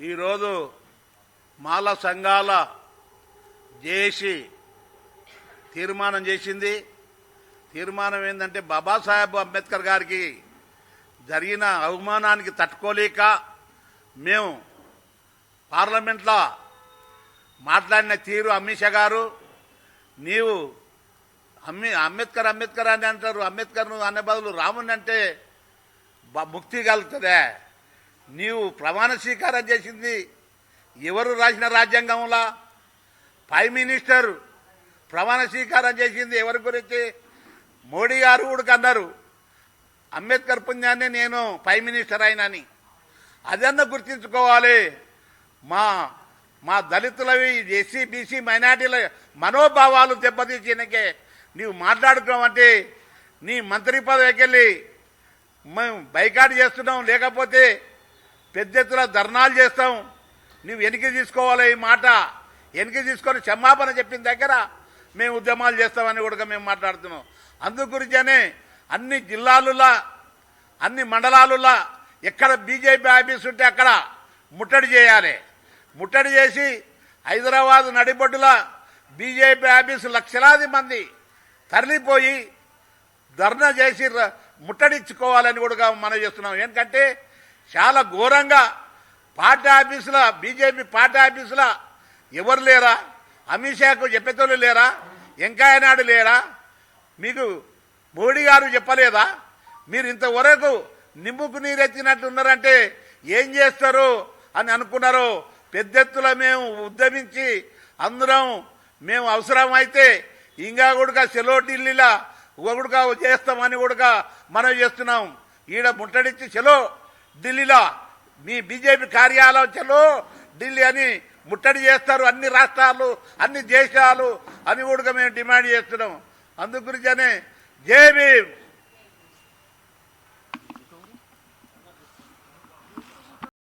ఈరోజు మాల సంఘాల జేసి తీర్మానం చేసింది. తీర్మానం ఏంటంటే బాబాసాహెబ్ అంబేద్కర్ గారికి జరిగిన అవమానానికి తట్టుకోలేక మేము పార్లమెంట్లో మాట్లాడిన తీరు అమిత్ షా గారు నీవు అమ్మి అంబేద్కర్ అంబేద్కర్ అని అంటారు అంబేద్కర్ అనే బదులు రాముని అంటే ముక్తి కలుగుతుందే. నీవు ప్రమాణ స్వీకారం చేసింది ఎవరు రాసిన రాజ్యాంగంలా? ప్రైమ్ మినిస్టర్ ప్రమాణ స్వీకారం చేసింది ఎవరి గురించి? మోడీ గారు కూడా అన్నారు అంబేద్కర్ పుణ్యాన్ని నేను ప్రైమ్ మినిస్టర్ అయినని. అదన్నా గుర్తించుకోవాలి? మా మా దళితులవి ఎస్సీ బీసీ మైనార్టీల మనోభావాలు దెబ్బతీసినకే నీవు మాట్లాడుతున్నావంటే నీ మంత్రి పదవికి వెళ్ళి మేము బైకాట్ చేస్తున్నాం. లేకపోతే పెద్ద ఎత్తున ధర్నాలు చేస్తాం. నువ్వు వెనక్కి తీసుకోవాలి ఈ మాట. వెనక్కి తీసుకొని క్షమాపణ చెప్పిన దగ్గర మేము ఉద్యమాలు చేస్తామని కూడా మేము మాట్లాడుతున్నాం. అందు గురించనే అన్ని జిల్లాలులా అన్ని మండలాలులా ఎక్కడ బీజేపీ ఆఫీస్ ఉంటే అక్కడ ముట్టడి చేయాలి. ముట్టడి చేసి హైదరాబాద్ నడిబొడ్డుల బీజేపీ ఆఫీసు లక్షలాది మంది తరలిపోయి ధర్నా చేసి ర- ముట్టడించుకోవాలని కూడా మనం చేస్తున్నాం. ఎందుకంటే చాలా ఘోరంగా పార్టీ ఆఫీసుల బీజేపీ పార్టీ ఆఫీసుల ఎవరు లేరా? అమిత్ షాకు చెప్పేతోళ్ళు లేరా? వెంకయ్య నాయుడు లేరా? మీకు మోడీ గారు చెప్పలేదా? మీరు ఇంతవరకు నింపుకు నీరెత్తినట్టు ఉన్నారంటే ఏం చేస్తారు అని అనుకున్నారు పెద్ద ఎత్తుల మేము ఉద్యమించి అందరం మేము అవసరమైతే ఇంకా కూడా సెలో ఢిల్లీలా కూడా చేస్తామని కూడా మనం చేస్తున్నాం. ఈడ ముట్టడిచ్చి సెలో ఢిల్లీలో మీ బీజేపీ కార్యాలయం ఢిల్లీ అని ముట్టడి చేస్తారు. అన్ని రాష్ట్రాలు అన్ని దేశాలు అని కూడా మేము డిమాండ్ చేస్తున్నాం. అందు గురించి జై